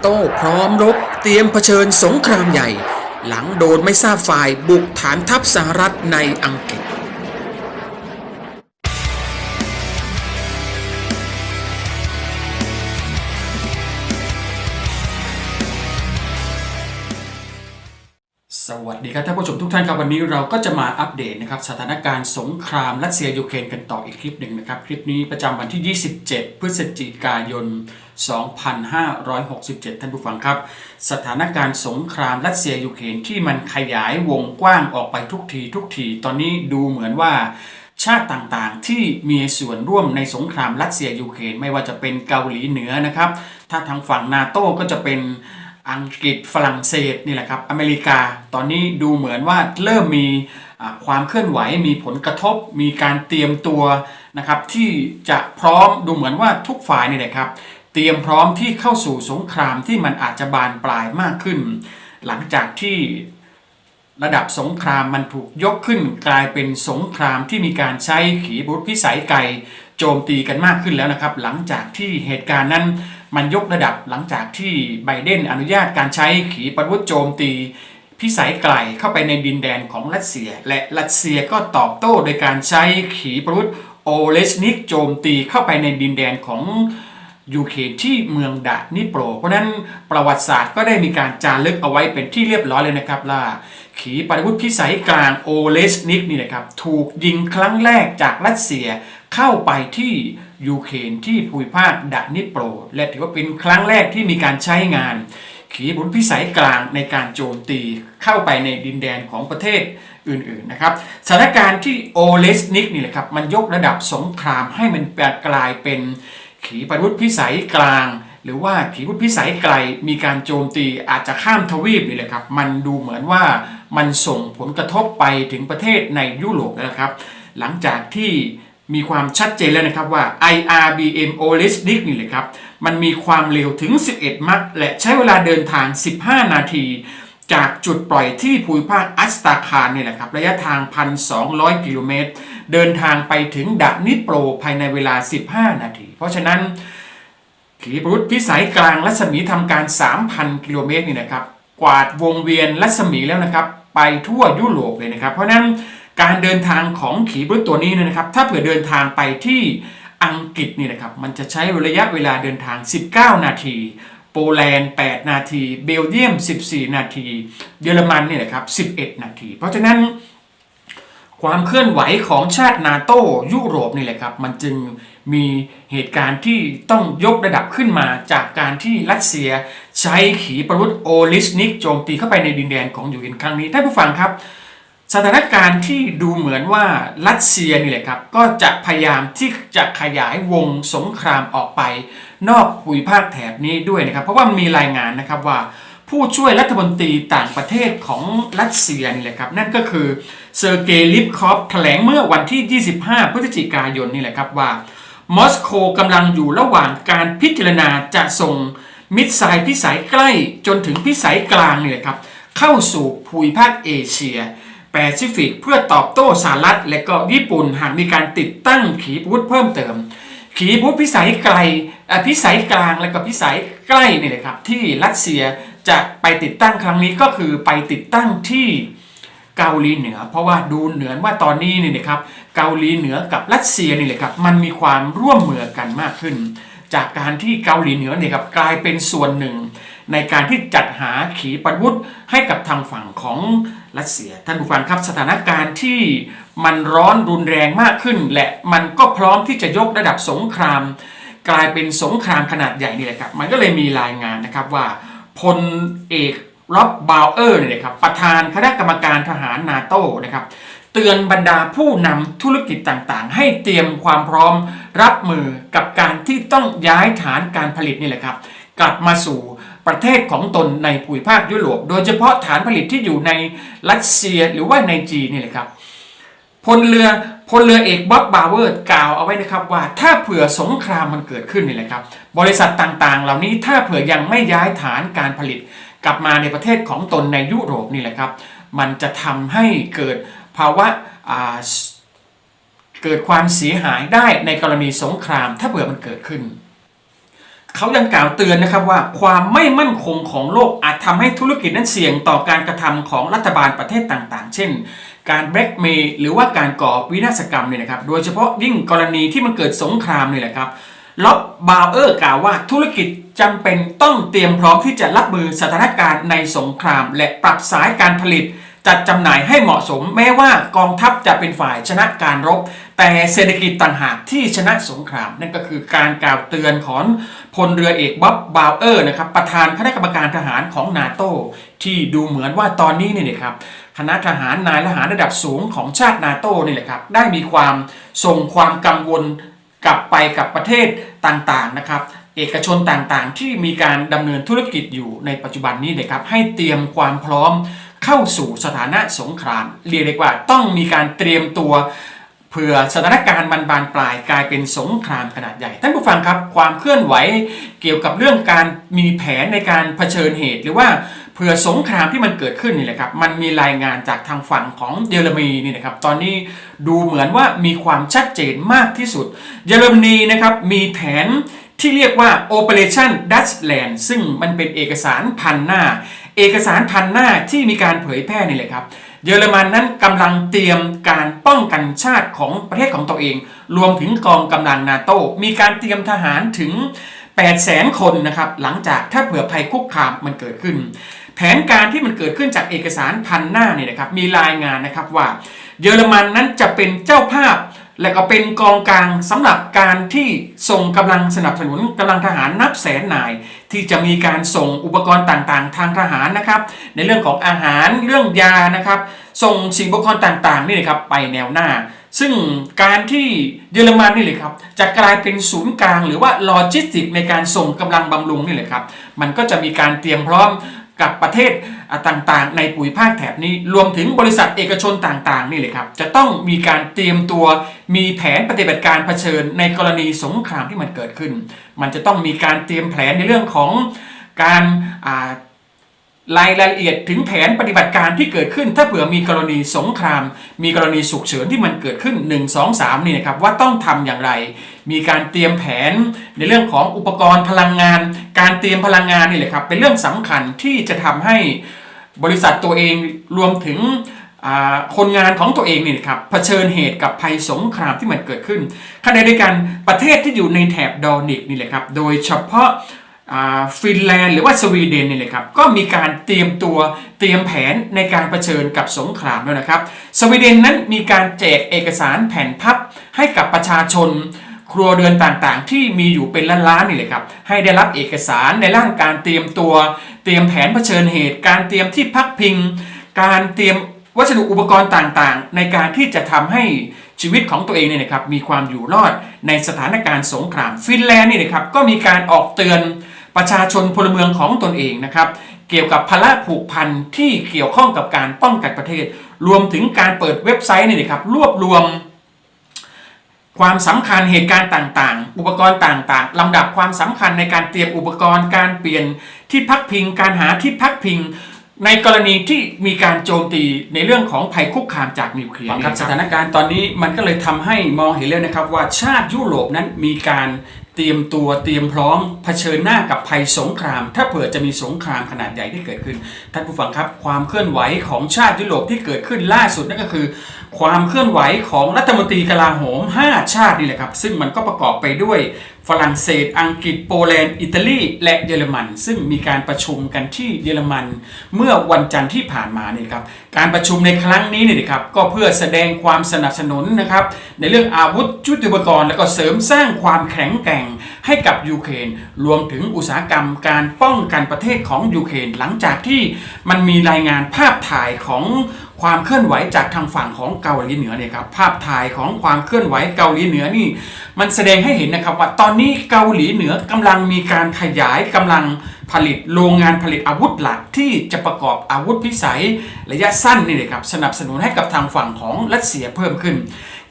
โต้พร้อมรบเตรียมเผชิญสงครามใหญ่ หลังโดนไม่ทราบฝ่ายบุกฐานทัพสหรัฐในอังกฤษสวัสดีครับท่านผู้ชมทุกท่านครับวันนี้เราก็จะมาอัปเดตนะครับสถานการณ์สงครามรัสเซียยูเครนกันต่ออีกคลิปหนึ่งนะครับ คลิปนี้ประจำวันที่ 27 พฤศจิกายน 2567 ท่านผู้ฟังครับ สถานการณ์สงครามรัสเซียยูเครนที่มันขยายวงกว้างออกไปทุกทีทุกทีตอนนี้ดูเหมือนว่าชาติต่างๆ ที่มีส่วนร่วมในสงครามรัสเซียยูเครนไม่ว่าจะเป็นเกาหลีเหนือนะครับ ถ้าทางฝั่งนาโต้ก็จะเป็นอังกฤษฝรั่งเศสนี่แหละครับอเมริกา ตอนนี้ดูเหมือนว่าเริ่มมีความเคลื่อนไหวมีผลกระทบ มีการเตรียมตัวนะครับที่จะพร้อมดูเหมือนว่าทุกฝ่ายนี่แหละครับ เตรียมพร้อมที่เข้าสู่สงครามที่มันอาจจะบานปลายมากขึ้น หลังจากที่ระดับสงครามมันถูกยกขึ้น กลายเป็นสงครามที่มีการใช้ขีปนาวุธพิสัยไกลโจมตีกันมากขึ้นแล้วนะครับ หลังจากที่เหตุการณ์นั้นมันยกระดับหลังจากที่ไบเดนอนุญาตการใช้ขีปนาวุธโจมตีพิสัยไกลเข้าไปในดินแดนของรัสเซีย และรัสเซียก็ตอบโต้โดยการใช้ขีปนาวุธโอเลสนิกโจมตีเข้าไปในดินแดนของ ยูเครนที่เมืองดานิโปร เพราะนั้นประวัติศาสตร์ก็ได้มีการจารึกเอาไว้เป็นที่เรียบร้อยเลยนะครับว่าขีปนาวุธพิสัยกลางโอเลสนิกนี่นะครับถูกยิงครั้งแรกจากรัสเซียเข้าไปที่ยูเครนที่ภูมิภาคดานิโปร และถือว่าเป็นครั้งแรกที่มีการใช้งาน ขีปนาวุธพิสัยกลางในการโจมตีเข้าไปในดินแดนของประเทศอื่นๆนะครับสถานการณ์ที่โอเลสนิกนี่แหละครับมันยกระดับสงครามให้มันกลายเป็น ขีปนาวุธพิสัยกลาง หรือว่าขีปนาวุธพิสัยไกล มีการโจมตีอาจจะข้ามทวีปนี่แหละครับ มันดูเหมือนว่ามันส่งผลกระทบไปถึงประเทศในยุโรปนะครับ หลังจากที่มีความชัดเจนแล้วนะครับว่า IRBM o l i s n i k นี่แหละครับ มันมีความเร็วถึง 11 มัคและใช้เวลาเดินทาง 15 นาที จากจุดปล่อยที่ภูมิภาคอัสตาคารนี่แหละครับ ระยะทาง 1,200 กิโลเมตร เดินทางไปถึงดานิโปรภายในเวลา 15 นาที เพราะฉะนั้นขีปนาวุธพิสัยกลางรัศมีทำการ 3,000 กิโลเมตรนี่นะครับ กวาดวงเวียนรัศมีแล้วนะครับ ไปทั่วยุโรปเลยนะครับ เพราะนั้นการเดินทางของขีปนาวุธตัวนี้นยนะครับ ถ้าเผื่อเดินทางไปที่อังกฤษนี่นะครับ มันจะใช้ระยะเวลาเดินทาง 19 นาที โปแลนด์ 8 นาที เบลเยียม 14 นาที เยอรมันเนี่ยนะครับ 11 นาที เพราะฉะนั้นความเคลื่อนไหวของชาตินาโต้ยุโรปนี่แหละครับ มันจึงมีเหตุการณ์ที่ต้องยกระดับขึ้นมาจากการที่รัสเซียใช้ขีปนาวุธโอลิสนิกโจมตีเข้าไปในดินแดนของยูเครนครั้งนี้ท่านผู้ฟังครับ สถานการณ์ที่ดูเหมือนว่ารัสเซียนี่แหละครับก็จะพยายามที่จะขยายวงสงครามออกไป นอกภูมิภาคแถบนี้ด้วยนะครับ เพราะว่ามีรายงานนะครับว่า ผู้ช่วยรัฐมนตรีต่างประเทศของรัสเซียนี่แหละครับนั่นก็คือเซอร์เกย์ลิฟคอฟแถลงเมื่อวันที่ 25 พฤศจิกายนนี่แหละครับว่ามอสโกกำลังอยู่ระหว่างการพิจารณาจะส่งมิสไซล์พิสัยใกล้จนถึงพิสัยกลางนี่ยครับเข้าสู่ภูมิภาคเอเชีย แปซิฟิก เพื่อตอบโต้สหรัฐ และก็ญี่ปุ่นหากมีการติดตั้งขีปนาวุธเพิ่มเติม ขีปนาวุธพิสัยไกลพิสัยกลางและก็พิสัยใกล้นี่แหละครับที่รัสเซียจะไปติดตั้งครั้งนี้ก็คือไปติดตั้งที่เกาหลีเหนือ เพราะว่าดูเหนือนว่าตอนนี้นี่นะครับเกาหลีเหนือกับรัสเซียนี่แหละครับมันมีความร่วมมือกันมากขึ้น จากการที่เกาหลีเหนือเนี่ยครับกลายเป็นส่วนหนึ่ง ในการที่จัดหาขีปนาวุธให้กับทางฝั่งของ รัสเซีย ท่านผู้ฟังครับสถานการณ์ที่มันร้อนรุนแรงมากขึ้น และมันก็พร้อมที่จะยกระดับสงคราม กลายเป็นสงครามขนาดใหญ่นี่แหละครับ มันก็เลยมีรายงานนะครับว่าพลเอกร็อบบาวเออร์เนี่ยนะครับประธานคณะกรรมการทหารนาโต้นะครับเตือนบรรดาผู้นำธุรกิจต่างๆ ให้เตรียมความพร้อมรับมือกับการที่ต้องย้ายฐานการผลิตนี่แหละครับ กลับมาสู่ ประเทศของตนในภูมิภาคยุโรป โดยเฉพาะฐานผลิตที่อยู่ในรัสเซียหรือว่าในจีนนี่แหละครับพลเรือพลเรือเอกบ๊อบบาเวอร์กล่าวเอาไว้นะครับว่าถ้าเผื่อสงครามมันเกิดขึ้นนี่แหละครับ บริษัทต่างๆ เหล่านี้ถ้าเผื่อยังไม่ย้ายฐานการผลิต กลับมาในประเทศของตนในยุโรปนี่แหละครับ มันจะทำให้เกิดภาวะเกิดความเสียหายได้ในกรณีสงครามถ้าเผื่อมันเกิดขึ้น เขายังกล่าวเตือนนะครับว่าความไม่มั่นคงของโลกอาจทำให้ธุรกิจนั้นเสี่ยงต่อการกระทำของรัฐบาลประเทศต่างๆ เช่น การแบล็กเมย์หรือว่าการก่อวินาศกรรมเนี่ยนะครับ โดยเฉพาะยิ่งกรณีที่มันเกิดสงครามนี่แหละครับล็อบบาวเออร์กล่าวว่าธุรกิจจำเป็นต้องเตรียมพร้อมที่จะรับมือสถานการณ์ในสงคราม และปรับสายการผลิต จัดจำหน่ายให้เหมาะสม แม้ว่ากองทัพจะเป็นฝ่ายชนะการรบ แต่เศรษฐกิจต่างหากที่ชนะสงคราม นั่นก็คือการกล่าวเตือนของพลเรือเอกบ๊อบบาวเออร์นะครับประธานคณะกรรมการทหารของนาโตที่ดูเหมือนว่าตอนนี้เนี่ยนะครับคณะทหารนายทหารระดับสูงของชาตินาโตนี่แหละครับได้มีความส่งความกังวลกลับไปกับประเทศต่างๆนะครับเอกชนต่างๆ ที่มีการดำเนินธุรกิจอยู่ในปัจจุบันนี้นะครับให้เตรียมความพร้อม เข้าสู่สถานะสงคราม เรียกได้ว่าต้องมีการเตรียมตัวเผื่อสถานการณ์มันบานปลายกลายเป็นสงครามขนาดใหญ่ท่านผู้ฟังครับความเคลื่อนไหวเกี่ยวกับเรื่องการมีแผนในการเผชิญเหตุ หรือว่าเผื่อสงครามที่มันเกิดขึ้นนี่แหละครับมันมีรายงานจากทางฝั่งของเยอรมนีนี่นะครับตอนนี้ดูเหมือนว่ามีความชัดเจนมากที่สุด เยอรมนีนะครับมีแผนที่เรียกว่า Operation Dutchland ซึ่งมันเป็นเอกสารพันหน้า เอกสารพันหน้าที่มีการเผยแพร่นี่แหละครับ เยอรมันนั้นกำลังเตรียมการป้องกันชาติของประเทศของตัวเอง รวมถึงกองกำลังนาโตมีการเตรียมทหารถึง 8 0 0 0 0 0คนนะครับ หลังจากถ้าเผื่อภัยคุกคามมันเกิดขึ้น แผนการที่มันเกิดขึ้นจากเอกสารพันหน้าเนี่ยนะครับมีรายงานนะครับว่า เยอรมันนั้นจะเป็นเจ้าภาพ และก็เป็นกองกลางสำหรับการที่ส่งกำลังสนับสนุนกำลังทหารนับแสนนาย ที่จะมีการส่งอุปกรณ์ต่างๆ ทางทหารนะครับ ในเรื่องของอาหารเรื่องยานะครับ ส่งสิ่งอุปกรณ์ต่างๆนี่เลยครับไปแนวหน้า ซึ่งการที่เยอรมันนี่เลยครับจะกลายเป็นศูนย์กลางหรือว่าโลจิสติกในการส่งกำลังบำรุงนี่เลยครับมันก็จะมีการเตรียมพร้อม กับประเทศต่างๆ ในปุ๋ยภาคแถบนี้ รวมถึงบริษัทเอกชนต่างๆ นี่เลยครับ จะต้องมีการเตรียมตัว มีแผนปฏิบัติการเผชิญในกรณีสงครามที่มันเกิดขึ้น มันจะต้องมีการเตรียมแผนในเรื่องของการรายละเอียดถึงแผนปฏิบัติการที่เกิดขึ้น ถ้าเผื่อมีกรณีสงคราม มีกรณีฉุกเฉินที่มันเกิดขึ้น 1 2 3 นี่นะครับว่าต้องทำอย่างไร มีการเตรียมแผนในเรื่องของอุปกรณ์พลังงาน การเตรียมพลังงานนี่แหละครับ เป็นเรื่องสำคัญที่จะทำให้บริษัทตัวเองรวมถึงคนงานของตัวเองนี่นะครับเผชิญเหตุกับภัยสงครามที่มันเกิดขึ้นขณะเดียวกันประเทศที่อยู่ในแถบดอนิกนี่แหละครับโดยเฉพาะฟินแลนด์หรือว่าสวีเดนนี่เลยครับก็มีการเตรียมตัวเตรียมแผนในการเผชิญกับสงครามด้วยนะครับ สวีเดนนั้นมีการแจกเอกสารแผ่นพับให้กับประชาชน ครัวเรือนต่างๆ ที่มีอยู่เป็นล้านๆนี่เลยครับ ให้ได้รับเอกสารในร่างการเตรียมตัว เตรียมแผนเผชิญเหตุ การเตรียมที่พักพิง การเตรียมวัสดุอุปกรณ์ต่างๆ ในการที่จะทำให้ชีวิตของตัวเองเนี่ยนะครับมีความอยู่รอดในสถานการณ์สงคราม ฟินแลนด์นี่นะครับก็มีการออกเตือนประชาชนพลเมืองของตนเองนะครับเกี่ยวกับภาระผูกพันที่เกี่ยวข้องกับการป้องกันประเทศ รวมถึงการเปิดเว็บไซต์นี่นะครับรวบรวม ความสำคัญเหตุการณ์ต่างๆ อุปกรณ์ต่างๆลำดับความสำคัญในการเตรียมอุปกรณ์การเปลี่ยนที่พักพิง การหาที่พักพิง ในกรณีที่มีการโจมตีในเรื่องของภัยคุกคามจากนิวเคลียร์ครับสถานการณ์ตอนนี้มันก็เลยทำให้มองเห็นเลยนะครับว่าชาติยุโรปนั้นมีการเตรียมตัวเตรียมพร้อมเผชิญหน้ากับภัยสงคราม ถ้าเผื่อจะมีสงครามขนาดใหญ่ที่เกิดขึ้น ท่านผู้ฟังครับความเคลื่อนไหวของชาติยุโรปที่เกิดขึ้นล่าสุดนั่นก็คือ ความเคลื่อนไหวของรัฐมนตรีกลาโหม 5 ชาตินี่แหละครับ ซึ่งมันก็ประกอบไปด้วยฝรั่งเศส อังกฤษ โปแลนด์ อิตาลี และเยอรมัน ซึ่งมีการประชุมกันที่เยอรมัน เมื่อวันจันทร์ที่ผ่านมานี่ครับ การประชุมในครั้งนี้นี่ครับ ก็เพื่อแสดงความสนับสนุนนะครับ ในเรื่องอาวุธยุทโธปกรณ์ และก็เสริมสร้างความแข็งแกร่งให้กับยูเครน รวมถึงอุตสาหกรรมการป้องกันประเทศของยูเครน หลังจากที่มันมีรายงานภาพถ่ายของ ความเคลื่อนไหวจากทางฝั่งของเกาหลีเหนือเนี่ยครับภาพถ่ายของความเคลื่อนไหวเกาหลีเหนือนี่ มันแสดงให้เห็นนะครับว่าตอนนี้เกาหลีเหนือกำลังมีการขยายกำลัง ผลิตโรงงานผลิตอาวุธหลักที่จะประกอบอาวุธพิสัยระยะสั้นนี่เลยครับสนับสนุนให้กับทางฝั่งของรัสเซียเพิ่มขึ้น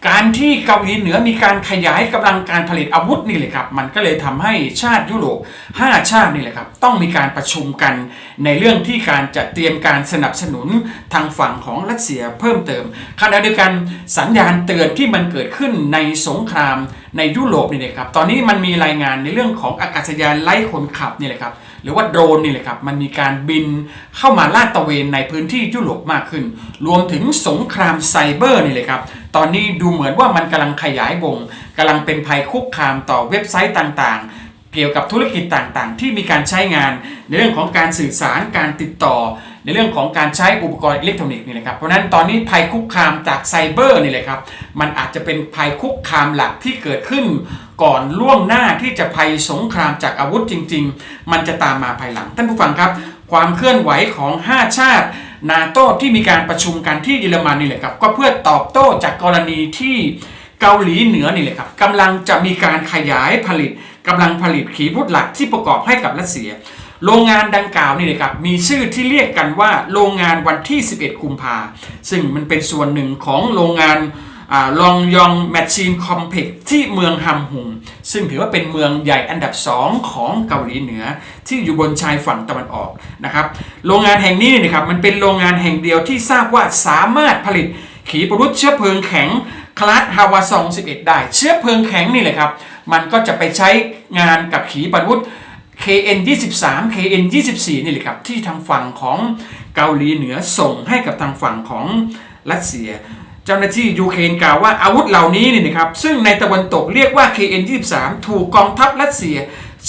การที่เกาหลีเหนือมีการขยายกำลังการผลิตอาวุธนี่เลยครับมันก็เลยทำให้ชาติยุโรป 5 ชาตินี่แหละครับต้องมีการประชุมกันในเรื่องที่การจะเตรียมการสนับสนุนทางฝั่งของรัสเซียเพิ่มเติมขณะเดียวกันสัญญาณเตือนที่มันเกิดขึ้นในสงครามในยุโรปนี่เลยครับตอนนี้มันมีรายงานในเรื่องของอากาศยานไร้คนขับนี่แหละครับ หรือว่าโดรนนี่แหละครับ มันมีการบินเข้ามาลาดตระเวนในพื้นที่ยุโรปมากขึ้น รวมถึงสงครามไซเบอร์นี่เลยครับ ตอนนี้ดูเหมือนว่ามันกำลังขยายวงกำลังเป็นภัยคุกคามต่อเว็บไซต์ต่างๆ เกี่ยวกับธุรกิจต่างๆ ที่มีการใช้งาน ในเรื่องของการสื่อสารการติดต่อ ในเรื่องของการใช้อุปกรณ์อิเล็กทรอนิกส์นี่แหละครับ เพราะฉะนั้นตอนนี้ภัยคุกคามจากไซเบอร์นี่แหละครับ มันอาจจะเป็นภัยคุกคามหลักที่เกิดขึ้น ก่อนล่วงหน้าที่จะภัยสงครามจากอาวุธจริง ๆ มันจะตามมาภายหลัง ท่านผู้ฟังครับ ความเคลื่อนไหวของ 5 ชาติ นาโต้ที่มีการประชุมกันที่เยอรมันนี่แหละครับ ก็เพื่อตอบโต้จากกรณีที่เกาหลีเหนือนี่แหละครับกำลังจะมีการขยายผลิตกำลังผลิตขีปนาวุธหลักที่ประกอบให้กับรัสเซีย โรงงานดังกล่าวนี่เลยครับมีชื่อที่เรียกกันว่าโรงงานวันที่ 11 กุมภาซึ่งมันเป็นส่วนหนึ่งของโรงงาน ลองยองแมชชีนคอมเพล็กที่เมืองฮัมฮุงซึ่งถือว่าเป็นเมืองใหญ่อันดับ 2 ของเกาหลีเหนือ ที่อยู่บนชายฝั่งตะวันออกนะครับโรงงานแห่งนี้นะครับมันเป็นโรงงานแห่งเดียวที่ทราบว่าสามารถผลิตขีปนาวุธเชื้อเพลิงแข็งคลาสฮาวาซอง11 ได้ เชื้อเพลิงแข็งนี่แหละครับมันก็จะไปใช้งานกับขีปนาวุธ KN 23 KN 24นี่แหละครับที่ทางฝั่งของเกาหลีเหนือส่งให้กับทางฝั่งของรัสเซีย เจ้าหน้าที่ยูเครนกล่าวว่าอาวุธเหล่านี้นี่นะครับซึ่งในตะวันตกเรียกว่า KN 23 ถูกกองทัพรัสเซีย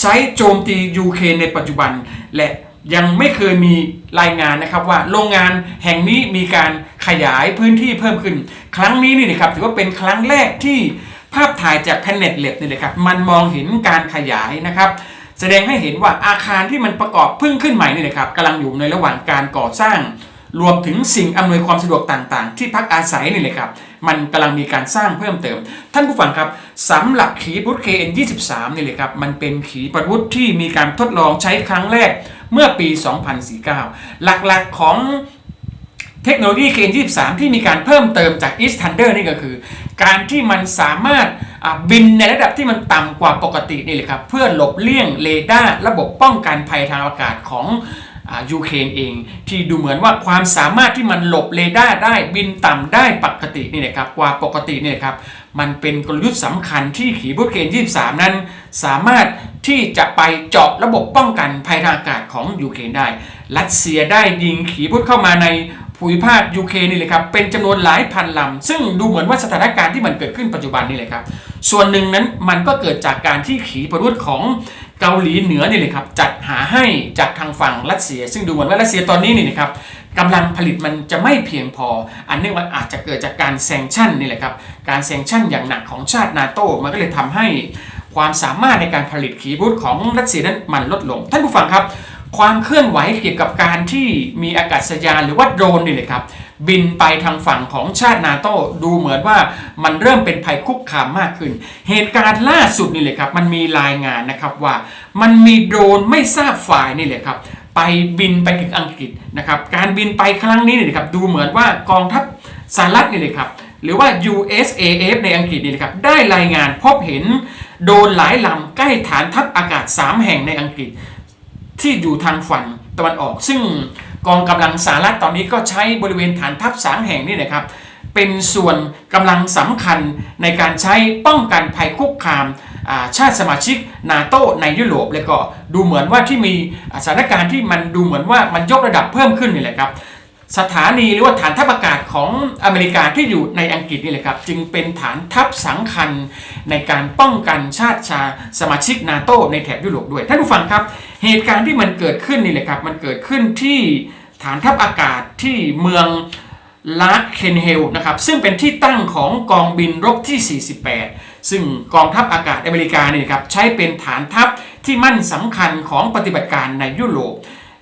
ใช้โจมตียูเครนในปัจจุบัน และยังไม่เคยมีรายงานนะครับว่าโรงงานแห่งนี้มีการขยายพื้นที่เพิ่มขึ้น ครั้งนี้นี่นะครับถือว่าเป็นครั้งแรกที่ภาพถ่ายจากแพนเน็ตเล็บนี่เลยครับมันมองเห็นการขยายนะครับแสดงให้เห็นว่าอาคารที่มันประกอบเพิ่งขึ้นใหม่นี่นะครับกำลังอยู่ในระหว่างการก่อสร้าง รวมถึงสิ่งอำนวยความสะดวกต่างๆ ที่พักอาศัยนี่เลยครับ มันกำลังมีการสร้างเพิ่มเติม ท่านผู้ฟังครับสำหรับขีปนาวุธ KN23 นี่เลยครับ มันเป็นขีปนาวุธที่มีการทดลองใช้ครั้งแรกเมื่อปี 2049 หลักๆของเทคโนโลยี KN23 ที่มีการเพิ่มเติมจาก East Thunder นี่ก็คือ การที่มันสามารถบินในระดับที่มันต่ำกว่าปกตินี่เลยครับ เพื่อหลบเลี่ยงเรดาร์ระบบป้องกันภัยทางอากาศของ ยูเครนเอง ที่ดูเหมือนว่าความสามารถที่มันหลบเรดาร์ได้บินต่ำได้ปกตินี่นะครับกว่าปกตินี่ครับมันเป็นกลยุทธ์สำคัญที่ขีปนาวุธเคน23 นั้น สามารถที่จะไปเจาะระบบป้องกันภัยทางอากาศของยูเครนได้ รัสเซียได้ยิงขีปนาวุธเข้ามาในภูมิภาคยูเครนนี่เลยครับเป็นจำนวนหลายพันลำ ซึ่งดูเหมือนว่าสถานการณ์ที่มันเกิดขึ้นปัจจุบันนี่เลยครับ ส่วนหนึ่งนั้นมันก็เกิดจากการที่ขีปนาวุธของ เกาหลีเหนือนี่เลยครับจัดหาให้จากทางฝั่งรัสเซีย ซึ่งดูเหมือนว่ารัสเซียตอนนี้นี่นะครับกำลังผลิตมันจะไม่เพียงพอ อันเนื่องว่าอาจจะเกิดจากการแซงชั่นนี่แหละครับการแซงชั่นอย่างหนักของชาตินาโตมันก็เลยทำให้ความสามารถในการผลิตขีปนาวุธของรัสเซียนั้นมันลดลง ท่านผู้ฟังครับ ความเคลื่อนไหวเกี่ยวกับการที่มีอากาศยานหรือว่าโดรนนี่เลยครับ บินไปทางฝั่งของชาตินาโต้ดูเหมือนว่ามันเริ่มเป็นภัยคุกคามมากขึ้น เหตุการณ์ล่าสุดนี่เลยครับ มันมีรายงานนะครับว่า มันมีโดรนไม่ทราบฝ่ายนี่เลยครับ ไปบินไปถึงอังกฤษนะครับ การบินไปครั้งนี้นี่ครับดูเหมือนว่ากองทัพสหรัฐนี่เลยครับหรือว่า USAF ในอังกฤษนี่เลยครับได้รายงานพบเห็นโดรนหลายลำใกล้ฐานทัพอากาศ 3 แห่งในอังกฤษ ที่อยู่ทางฝั่งตะวันออกซึ่ง กองกำลังสหรัฐตอนนี้ก็ใช้บริเวณฐานทัพสามแห่งนี่นะครับ เป็นส่วนกำลังสำคัญในการใช้ป้องกันภัยคุกคามชาติสมาชิกนาโตในยุโรปแล้วก็ดูเหมือนว่าที่มีสถานการณ์ที่มันดูเหมือนว่ามันยกระดับเพิ่มขึ้นนี่แหละครับ สถานีหรือว่าฐานทัพอากาศของ อเมริกาที่อยู่ในอังกฤษนี่แหละครับ จึงเป็นฐานทัพสำคัญในการป้องกันชาติชาสมาชิกนาโตในแถบยุโรปด้วยท่านผู้ฟังครับ เหตุการณ์ที่มันเกิดขึ้นนี่แหละครับ มันเกิดขึ้นที่ฐานทัพอากาศที่เมืองลาร์เคนเฮลนะครับซึ่งเป็นที่ตั้งของกองบินรบที่ 48 ซึ่งกองทัพอากาศอเมริกานี่ครับใช้เป็นฐานทัพที่มั่นสำคัญของปฏิบัติการในยุโรป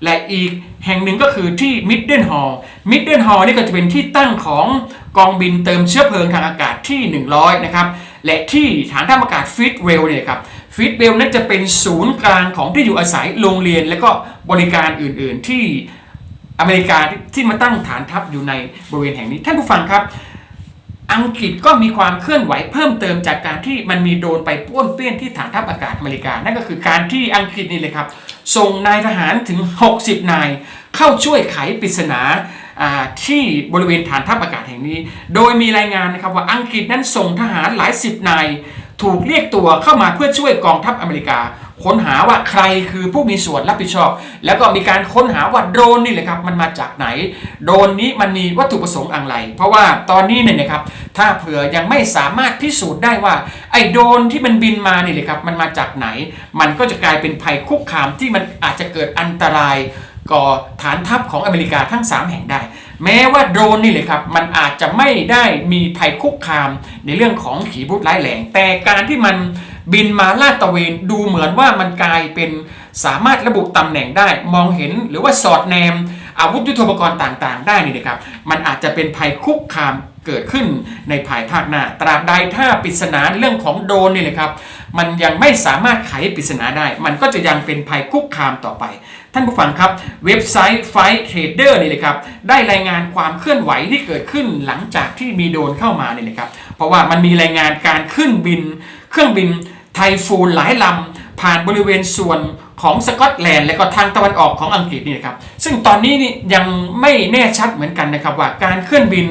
และอีกแห่งหนึ่งก็คือที่มิดเดิลฮอลมิดเดิลฮอลนี่ก็จะเป็นที่ตั้งของกองบินเติมเชื้อเพลิงทางอากาศที่ 100 นะครับ และที่ฐานทัพอากาศฟิตเวลเนี่ยครับฟิตเวลนั้นจะเป็นศูนย์กลางของที่อยู่อาศัยโรงเรียน และก็บริการอื่นๆที่อเมริกาที่มาตั้งฐานทัพอยู่ในบริเวณแห่งนี้ท่านผู้ฟังครับ อังกฤษก็มีความเคลื่อนไหวเพิ่มเติมจากการที่มันมีโดนไปป้วนเปี้ยนที่ฐานทัพอากาศอเมริกานั่นก็คือการที่อังกฤษนี่เลยครับ ส่งนายทหารถึง 60 นาย เข้าช่วยไขปริศนาอ่าที่บริเวณฐานทัพอากาศแห่งนี้ โดยมีรายงานนะครับว่าอังกฤษนั้นส่งทหารหลายสิบนาย ถูกเรียกตัวเข้ามาเพื่อช่วยกองทัพอเมริกา ค้นหาว่าใครคือผู้มีส่วนรับผิดชอบ แล้วก็มีการค้นหาว่าโดรนนี่แหละครับมันมาจากไหน โดรนนี้มันมีวัตถุประสงค์อะไร เพราะว่าตอนนี้เนี่ยนะครับถ้าเผื่อยังไม่สามารถพิสูจน์ได้ว่าไอ้โดรนที่มันบินมานี่เลยครับมันมาจากไหน มันก็จะกลายเป็นภัยคุกคามที่มันอาจจะเกิดอันตรายก่อฐานทัพของอเมริกาทั้ง 3 แห่งได้ แม้ว่าโดรนนี่เลยครับ มันอาจจะไม่ได้มีภัยคุกคามในเรื่องของขีปนาวุธร้ายแรงแต่การที่มัน บินมาลาดตระเวนดูเหมือนว่ามันกลายเป็นสามารถระบุตำแหน่งได้มองเห็นหรือว่าสอดแนม อาวุธยุทโธปกรณ์ต่างๆ ได้นี่นะครับมันอาจจะเป็นภัยคุกคามเกิดขึ้นในภายภาคหน้า ตราบใดถ้าปริศนาเรื่องของโดนนี่เลยครับ มันยังไม่สามารถไขปริศนาได้ มันก็จะยังเป็นภัยคุกคามต่อไป ท่านผู้ฟังครับ เว็บไซต์ Fight Trader นี่เลยครับ ได้รายงานความเคลื่อนไหวที่เกิดขึ้นหลังจากที่มีโดนเข้ามาเนี่ยนะครับ เพราะว่ามันมีรายงานการขึ้นบิน เครื่องบิน ไทฟูนหลายลำผ่านบริเวณส่วนของสกอตแลนด์และก็ทางตะวันออกของอังกฤษนี่นะครับ ซึ่งตอนนี้นี่ยังไม่แน่ชัดเหมือนกันนะครับว่าการเคลื่อนบิน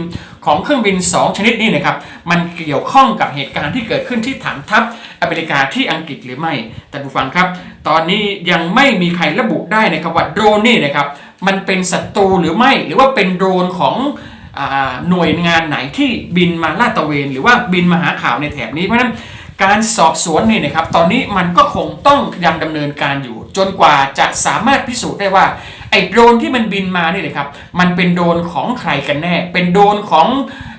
ของเครื่องบิน 2 ชนิดนี้นะครับมันเกี่ยวข้องกับเหตุการณ์ที่เกิดขึ้นที่ฐานทัพอเมริกาที่อังกฤษหรือไม่ท่ผู้ฟังครับ ตอนนี้ยังไม่มีใครระบุได้นะครับว่าโดรนนี่นะครับมันเป็นศัตรูหรือไม่หรือว่าเป็นโดรนของหน่วยงานไหนที่บินมาลาดตระเวน หรือว่าบินมาหาข่าวในแถบนี้เพราะฉะนั้น การสอบสวนนี่นะครับตอนนี้มันก็คงต้องยังดำเนินการอยู่ จนกว่าจะสามารถพิสูจน์ได้ว่าไอ้โดรนที่มันบินมานี่นะครับมันเป็นโดรนของใครกันแน่ เป็นโดรนของ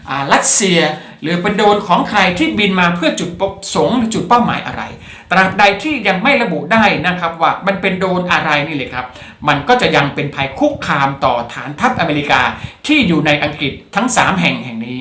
อรัสเซีย หรือเป็นโดรนของใครที่บินมาเพื่อจุดประสงค์หรือจุดเป้าหมายอะไรตราบใดที่ยังไม่ระบุได้นะครับว่ามันเป็นโดรนอะไรนี่เลยครับ มันก็จะยังเป็นภัยคุกคามต่อฐานทัพอเมริกาที่อยู่ในอังกฤษทั้ง 3 แห่งแห่งนี้